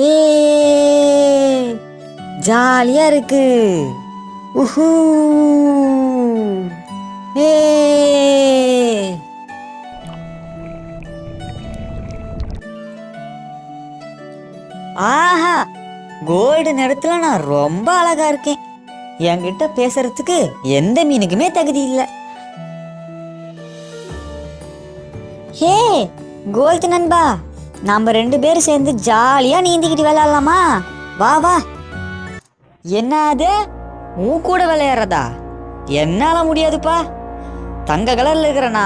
ஏ ஜாலியா இருக்கு. உஹூ. ஏ. ஆஹா கோல்டு நேரத்துல நான் ரொம்ப அழகா இருக்கேன். என்கிட்ட பேசுறதுக்கு எந்த மீனுக்குமே தகுதி இல்லை. ஹே கோல்டு நண்பா. நாம ரெண்டு பேரும் சேர்ந்து ஜாலியா நீந்திக்கிட்டு விளையாடலாமா? வா வா. என்ன அது? உன் கூட விளையாடுறதா? என்னால முடியாதுப்பா. தங்க கலர்ல இருக்கிறனா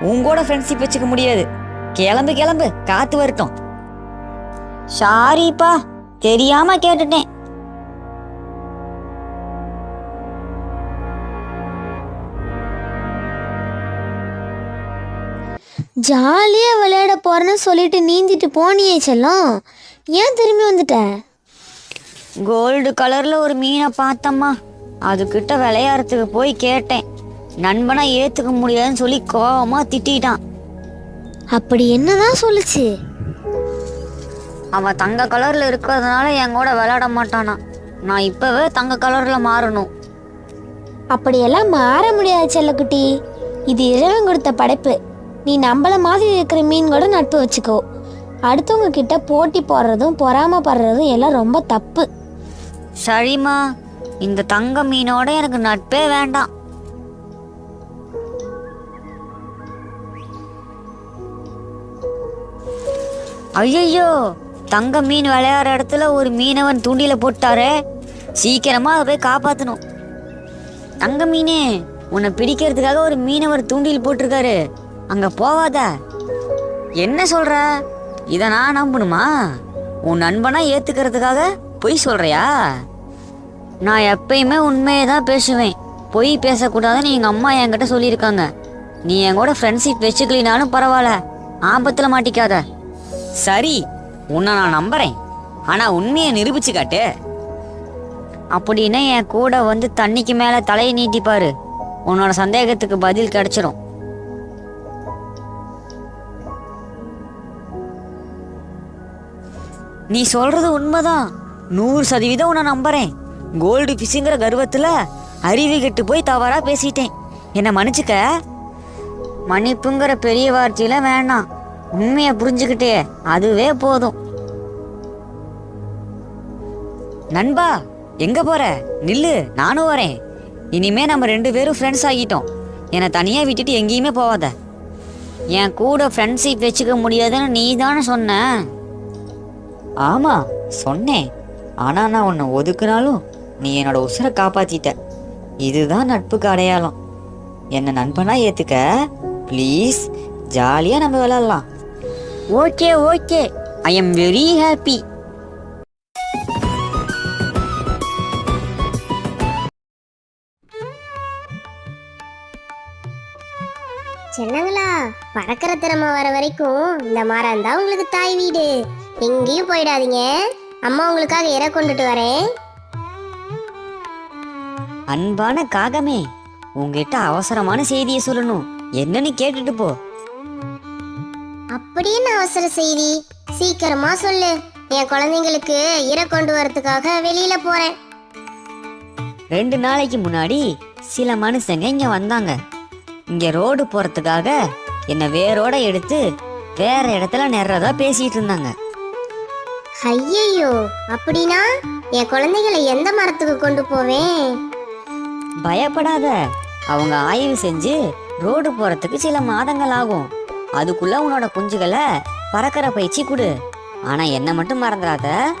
உன் கூட ஃப்ரெண்ட்ஷிப் வச்சுக்க முடியாது. கிளம்பு கிளம்பு. காத்து வரட்டும் சாரிப்பா தெரியாம கேட்டுட்டேன். ஜாலியாக விளையாட போறேன்னு சொல்லிட்டு நீந்திட்டு போனியே செல்லம். ஏன் திரும்பி வந்துட்ட? கோல்டு கலர்ல ஒரு மீனை பார்த்தம்மா. அதுகிட்ட விளையாடுறதுக்கு போய் கேட்டேன். நண்பனை ஏத்துக்க முடியாதுன்னு சொல்லி கோவமா திட்டிட்டான். அப்படி என்னதான் சொல்லுச்சு? அவன் தங்க கலர்ல இருக்கிறதுனால என் கூட விளையாட மாட்டானா. நான் இப்பவே தங்க கலர்ல மாறணும். அப்படியெல்லாம் மாற முடியாது செல்லக்குட்டி. இது இறைவன் கொடுத்த படைப்பு. நீ நம்மள மாதிரி இருக்கிற மீன் கூட நட்பு வச்சுக்கோ. அடுத்தவங்க கிட்ட போட்டி போடுறதும் பொறாமப்படுறதும் எல்லாம் ரொம்ப தப்பு. சரிம்மா. இந்த தங்க மீனோட எனக்கு நட்பே வேண்டாம். ஐயோ தங்க மீன் விளையாடுற இடத்துல ஒரு மீனவன் தூண்டில போட்டாரே. சீக்கிரமா அதை போய் காப்பாத்தணும். தங்க மீனே உன்னை பிடிக்கிறதுக்காக ஒரு மீனவர் தூண்டில் போட்டிருக்காரு. அங்க போவாத என்ன சொல்ற? இத நான் நம்பணுமா? உன் நண்பனா ஏத்துக்கிறதுக்காக பொய் சொல்றியா? நான் எப்பயுமே உண்மையை தான் பேசுவேன். பொய் பேசக்கூடாதுன்னு எங்க அம்மா என்கிட்ட சொல்லியிருக்காங்க. நீ என் கூட ஃப்ரெண்ட்ஷிப் வச்சுக்கலினாலும் பரவாயில்ல. ஆபத்துல மாட்டிக்காத. சரி உன்னை நான் நம்புறேன். ஆனா உண்மையை நிரூபிச்சு காட்டு. அப்படின்னா என் கூட வந்து தண்ணிக்கு மேல தலையை நீட்டிப்பாரு. உன்னோட சந்தேகத்துக்கு பதில் கிடைச்சிரும். நீ சொல்றது உண்மைதான். நூறு சதவீதம் உன்னை நம்புறேன். கோல்டு ஃபிஷ்ங்கிற கர்வத்தில் அறிவு கெட்டு போய் தவறாக பேசிட்டேன். என்னை மன்னிச்சுக்க? மன்னிப்புங்கிற பெரிய வார்த்தையில வேணாம். உண்மையை புரிஞ்சுக்கிட்டே அதுவே போதும். நண்பா எங்க போற? நில்லு நானும் வரேன். இனிமே நம்ம ரெண்டு பேரும் ஃப்ரெண்ட்ஸ் ஆகிட்டோம். என்னை தனியாக விட்டுட்டு எங்கேயுமே போவாத என் கூட ஃப்ரெண்ட்ஷிப் வச்சுக்க முடியாதுன்னு நீ தானே சொன்ன. ஆமா சொன்னேன். ஆனா நான் உன்னை ஒதுக்குனாலும் நீ என்னோட உசுரை காப்பாத்திட்ட. இதுதான் நட்புக்கு அடையாளம். என்னை நண்பனா ஏத்துக்க? ப்ளீஸ் ஜாலியா நம்ம விளையாடலாம். Okay okay. I am very happy சின்னங்களா பறக்கிற திறமை வர வரைக்கும் இந்த மரம் தான் உங்களுக்கு தாய் வீடு. எங்கேயும் போயிடாதீங்க. அம்மா உங்களுக்காக இறை கொண்டுட்டு வரேன். அன்பான காகமே உங்ககிட்ட அவசரமான செய்தியை சொல்லணும். என்னன்னு கேட்டுட்டு போ. அப்படின்னு அவசர செய்தி? சீக்கிரமா சொல்லு. என் குழந்தைங்களுக்கு இறை கொண்டு வரதுக்காக வெளியில போறேன். ரெண்டு நாளைக்கு முன்னாடி சில மனுஷங்க இங்க வந்தாங்க. இங்க ரோடு போறதுக்காக என்ன வேரோட எடுத்து வேற இடத்துல நிறதா பேசிட்டு இருந்தாங்க. ஐயையோ அப்படின்னா என் குழந்தைகளை எந்த மரத்துக்கு கொண்டு போவேன்? பயப்படாத. அவங்க ஆய்வு செஞ்சு ரோடு போறதுக்கு சில மாதங்கள் ஆகும் அதுக்குள்ள உன்னோட குஞ்சுகளை பறக்கிற பயிற்சி கொடு. ஆனா என்ன மட்டும் மறந்துடாத.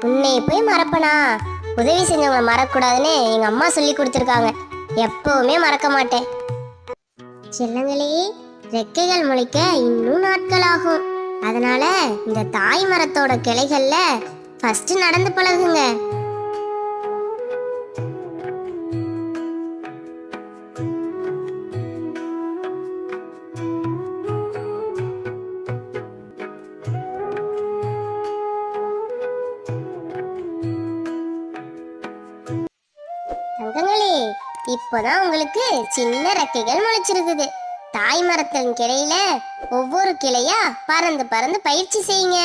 உன்னை போய் மறப்பனா? உதவி செஞ்சவங்களை மறக்கூடாதுன்னு எங்க அம்மா சொல்லி கொடுத்துருக்காங்க. எப்பவுமே மறக்க மாட்டேன். செல்லங்களே ரெக்கைகள் முளைக்க இன்னும் நாட்கள் ஆகும். அதனால இந்த தாய் மரத்தோட கிளைகள்ல ஃபர்ஸ்ட் நடந்து பழகுங்க. தங்கங்களே இப்போதான் உங்களுக்கு சின்ன ரெக்கைகள் முளைச்சிருக்குது. தாய் மரத்தின் கிளையில ஒவ்வொரு கிளையா பறந்து பறந்து பயிற்சி செய்யுங்க.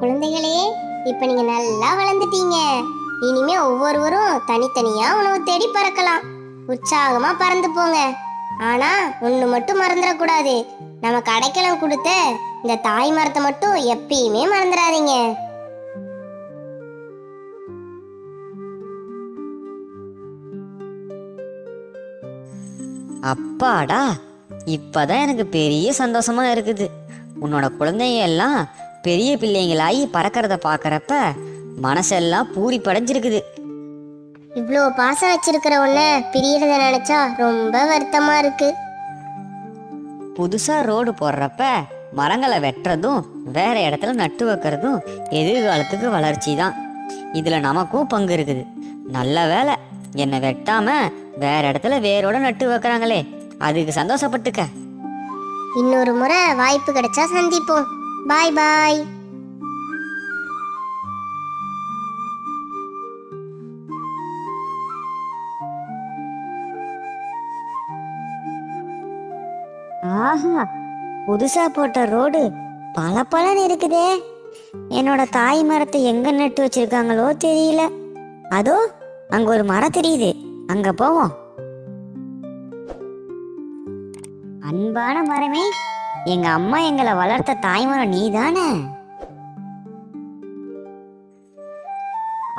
குழந்தைகளே இப்ப நீங்க நல்லா வளர்ந்துட்டீங்க. இனிமே ஒவ்வொருவரும் தனித்தனியா உணவு தேடி பறக்கலாம். உற்சாகமா பறந்து போங்க. ஆனா ஒண்ணு மட்டும் மறந்துடக்கூடாது. நமக்கு அடைக்கலம் கொடுத்த இந்த தாய் மரத்தை மட்டும் எப்பயுமே மறந்துடாதீங்க. அப்பாடா இப்பதான் எனக்கு பெரிய சந்தோஷமா இருக்குது. உன்னோட குழந்தைங்க எல்லாம் பெரிய பிள்ளைங்களாகி பறக்கிறத பார்க்குறப்ப மனசெல்லாம் பூரி படைஞ்சிருக்குது இவ்வளோ பாசம் வச்சிருக்கிற உன்ன பிரியறத நினைச்சா ரொம்ப வருத்தமா இருக்கு. புதுசா ரோடு போடுறப்ப மரங்களை வெட்டுறதும் வேற இடத்துல நட்டு வைக்கிறதும் எதிர்காலத்துக்கு வளர்ச்சி தான். இதுல நமக்கும் பங்கு இருக்குது. நல்ல வேலை என்னை வெட்டாம வேற இடத்துல வேரோட நட்டு வைக்கிறாங்களே. அதுக்கு சந்தோஷப்பட்டுக்க. இன்னொரு முறை வாய்ப்பு கிடைச்சா சந்திப்போம். பாய் பாய் ஆஹா புதுசா போட்ட ரோடு பல பலன் இருக்குதே. என்னோட தாய் மரத்தை எங்க நட்டு வச்சிருக்காங்களோ தெரியல. அதோ அங்க ஒரு மரம் தெரியுது. அங்க போவோம். அன்பான மரமே எங்க அம்மா எங்களை வளர்த்த தாய்மரம் நீதானே?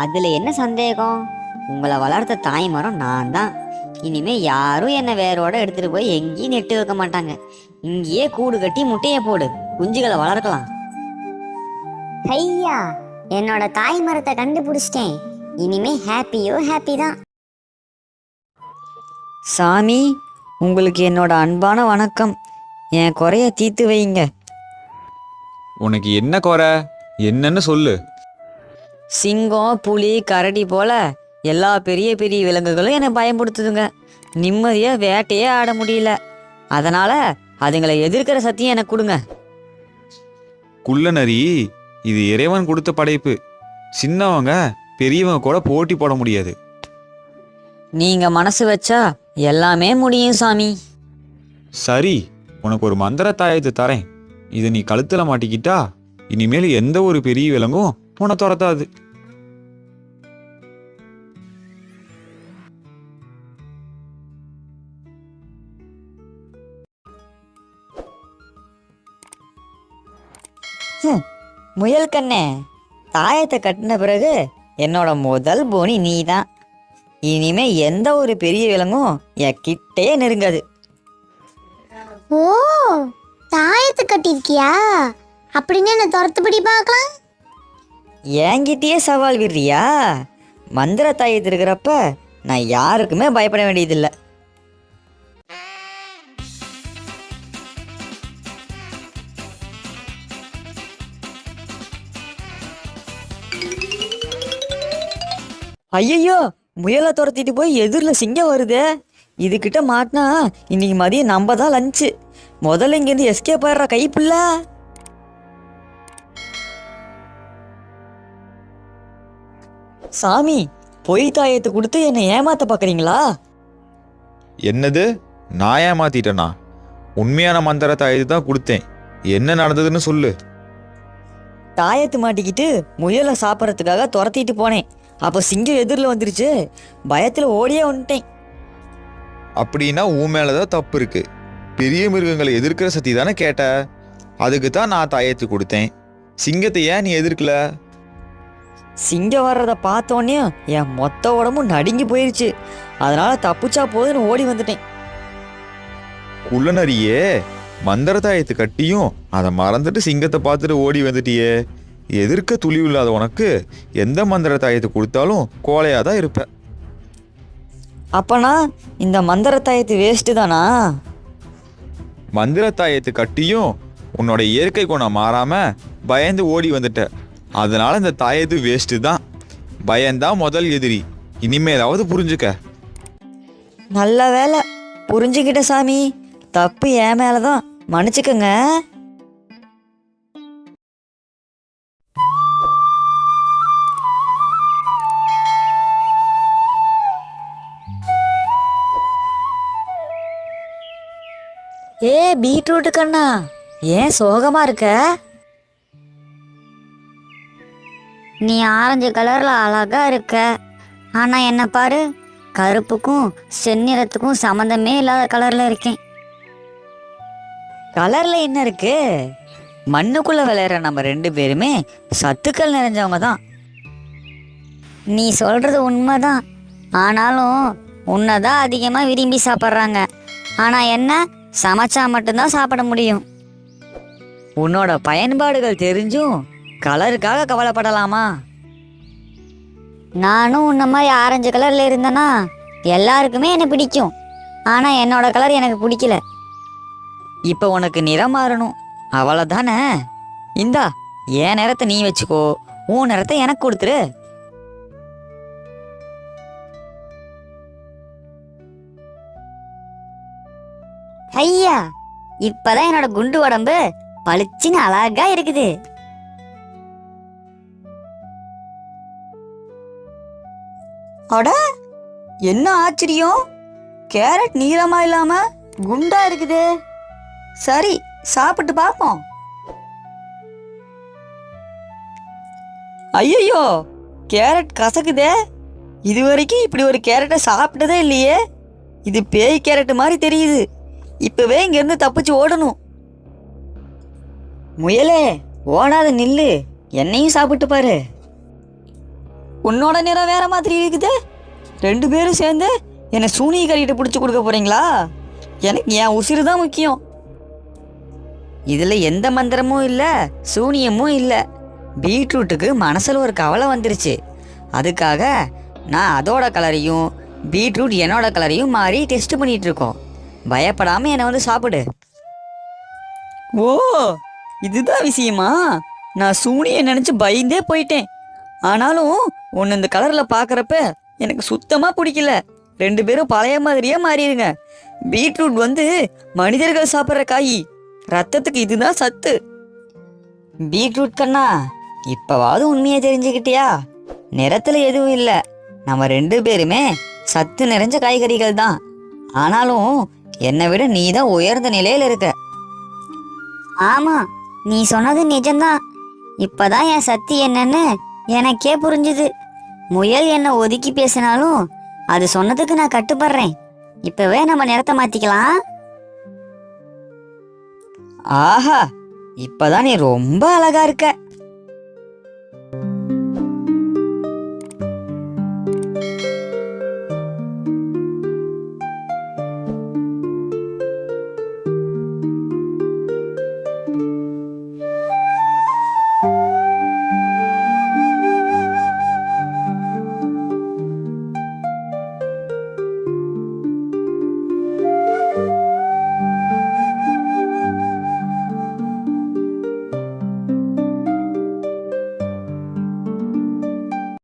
அதுல என்ன சந்தேகம்? உங்களை வளர்த்த தாய்மரம் நான் தான் இனிமே யாரும் என்னை வேரோட எடுத்துட்டு போய் எங்கேயும் நெட்டு வைக்க மாட்டாங்க. இங்கேயே கூடு கட்டி முட்டைய போடு. குஞ்சுகளை வளர்க்கலாம். ஐயா என்னோட தாய் மரத்தை கண்டுபிடிச்சிட்டேன். இனிமே ஹாப்பியோ ஹாப்பி தான் சாமி உங்களுக்கு என்னோட அன்பான வணக்கம். என் குறைய தீர்த்து வைங்க உனக்கு என்ன குறை? என்னன்னு சொல்லு. சிங்கம் புலி கரடி போல எல்லா பெரிய பெரிய விலங்குகளும் என்னை பயன்படுத்துதுங்க. நிம்மதியா வேட்டையே ஆட முடியல. அதனால அதுங்களை எதிர்க்கிற சத்தியம் எனக்கு கொடுங்க. குள்ளநரி இது இறைவன் கொடுத்த படைப்பு. சின்னவங்க பெரியவங்க கூட போட்டி போட முடியாது. நீங்க மனசு வச்சா எல்லாமே முடியும் சாமி. சரி உனக்கு ஒரு மந்திர தாயத்தை தரேன். இதை நீ கழுத்துல மாட்டிக்கிட்டா இனிமேல் எந்த ஒரு பெரிய விலங்கும் உன்னை துரத்தாது. முயல் கண்ணே. தாயத்தை கட்டின பிறகு என்னோட முதல் போனி நீ தான் இனிமே எந்த ஒரு பெரிய விலங்கும் என் கிட்டே நெருங்காது. ஓ தாயத்து கட்டியிருக்கியா? அப்படின்னு என்ன துரத்துப்படி பார்க்கலாம். என்கிட்டயே சவால் விடுறியா? மந்திர தாயத்து இருக்கிறப்ப நான் யாருக்குமே பயப்பட வேண்டியதில்லை. ஐயையோ முயலை துரத்திட்டு போய் எதிரில் சிங்கம் வருதே. இதுகிட்ட மாட்டினா இன்னைக்கு மதியம் நம்ம தான் லஞ்சு முதல்ல இங்கேருந்து எஸ்கேப் ஆயிடுற கைப்புள்ள சாமி பொய் தாயத்தை கொடுத்து என்னை ஏமாத்த பார்க்குறீங்களா என்னது? நான் ஏமாத்திட்டேனா? உண்மையான மந்திர தாயத்தை தான் கொடுத்தேன். என்ன நடந்ததுன்னு சொல்லு. தாயத்து மாட்டிக்கிட்டு முயலை சாப்பிட்றதுக்காக துரத்திட்டு போனேன். அப்போ சிங்கம் எதிரில் வந்துருச்சு. பயத்தில் ஓடியே வந்துட்டேன். அப்படின்னா உன் மேலதான் தப்பு இருக்கு. பெரிய மிருகங்களை எதிர்க்கிற சக்தி தானே கேட்ட? அதுக்கு தான் நான் தாயத்து கொடுத்தேன். சிங்கத்தை ஏன் நீ எதிர்க்கல? சிங்கம் வர்றத பார்த்தோன்னே என் மொத்த உடம்பும் நடுங்கி போயிருச்சு. அதனால தப்புச்சா போதுன்னு ஓடி வந்துட்டேன். குள்ளநரியே மந்திர தாயத்து கட்டியும் அதை மறந்துட்டு சிங்கத்தை பார்த்துட்டு ஓடி வந்துட்டியே. எதிர்க்க துளிவு இல்லாத உனக்கு எந்த மந்திர தாயத்தை கொடுத்தாலும் கோழையாக தான் இருப்ப. அப்பனா இந்த மந்திர தாயத்து வேஸ்ட்டு தானா? மந்திர தாயத்து கட்டியும் உன்னோட இயற்கை குணம் மாறாம பயந்து ஓடி வந்துட்ட. அதனால இந்த தாயத்து வேஸ்ட்டு தான். பயம்தான் முதல் எதிரி. இனிமேலாவது புரிஞ்சுக்க. நல்ல வேலை புரிஞ்சுக்கிட்ட சாமி. தப்பு என் மேலே தான் மன்னிச்சுக்கங்க. ஏ பீட்ரூட் கண்ணா ஏன் சோகமா இருக்க? நீ ஆரஞ்சு கலர்ல அழகா இருக்க. ஆனா என்ன பாரு கருப்புக்கும் செந்நிறத்துக்கும் சம்மந்தமே இல்லாத கலர்ல இருக்கேன். கலர்ல என்ன இருக்கு? மண்ணுக்குள்ள விளையாடுற நம்ம ரெண்டு பேருமே சத்துக்கள் நிறைஞ்சவங்க தான். நீ சொல்றது உண்மைதான். ஆனாலும் உன்னை தான் அதிகமா விரும்பி சாப்பிட்றாங்க. ஆனா என்ன சமைச்சா மட்டும்தான் சாப்பிட முடியும். உன்னோட பயன்பாடுகள் தெரிஞ்சும் கலருக்காக கவலைப்படலாமா? நானும் உன்ன மாதிரி ஆரஞ்சு கலர்ல இருந்தேனா எல்லாருக்குமே என்னை பிடிக்கும். ஆனா என்னோட கலர் எனக்கு பிடிக்கல. இப்போ உனக்கு நிறம் மாறணும். அவ்வளோதானே இந்தா என் நிறத்தை நீ வச்சுக்கோ. உன் நிறத்தை எனக்கு கொடுத்துரு. ஐயா இப்பதான் என்னோட குண்டு உடம்பு பளிச்சுன்னு அழகா இருக்குது. அட என்ன ஆச்சரியம்? கேரட் நீளமா இல்லாம குண்டா இருக்குது. சரி சாப்பிட்டு பார்ப்போம் ஐயோ கேரட் கசக்குதே. இது வரைக்கும் இப்படி ஒரு கேரட்டை சாப்பிட்டதே இல்லையே. இது பேய் கேரட் மாதிரி தெரியுது. இப்பவே இங்கேருந்து தப்பிச்சு ஓடணும். முயலே ஓடாத நில்லு. என்னையும் சாப்பிட்டு பாரு. உன்னோட நிறம் வேற மாதிரி இருக்குது. ரெண்டு பேரும் சேர்ந்து என்னை சூனிய கறிட்டு பிடிச்சி கொடுக்க போறீங்களா? எனக்கு என் உசிறு தான் முக்கியம். இதில் எந்த மந்திரமும் இல்லை சூனியமும் இல்லை. பீட்ரூட்டுக்கு மனசில் ஒரு கவலை வந்துருச்சு. அதுக்காக நான் அதோட கலரையும் பீட்ரூட் என்னோட கலரையும் மாறி டெஸ்ட் பண்ணிகிட்டு இருக்கோம். பயப்படாம என்னை வந்து சாப்பிடு. ஓ இதுதான் விஷயமா? நான் சூனியை நினைச்சு பயந்தே போயிட்டேன். ஆனாலும் உன்னை இந்த கலர்ல பார்க்கறப்ப எனக்கு சுத்தமா பிடிக்கல. ரெண்டு பேரும் பழைய மாதிரியே மாறிடுங்க. பீட்ரூட் வந்து மனிதர்கள் சாப்பிட்ற காய். ரத்தத்துக்கு இதுதான் சத்து. பீட்ரூட் கண்ணா இப்பவாவது உண்மையை தெரிஞ்சுக்கிட்டியா? நிறத்துல எதுவும் இல்லை. நம்ம ரெண்டு பேருமே சத்து நிறைஞ்ச காய்கறிகள் தான். ஆனாலும் என்னை விட நீ தான் உயர்ந்த நிலையில இருக்க. ஆமா நீ சொன்னது நிஜம்தான். இப்பதான் என் சக்தி என்னன்னு எனக்கே புரிஞ்சுது. முயல் என்ன ஒதுக்கி பேசினாலும் அது சொன்னதுக்கு நான் கட்டுப்படுறேன். இப்பவே நம்ம நிறத்தை மாத்திக்கலாம். ஆஹா இப்பதான் நீ ரொம்ப அழகா இருக்க.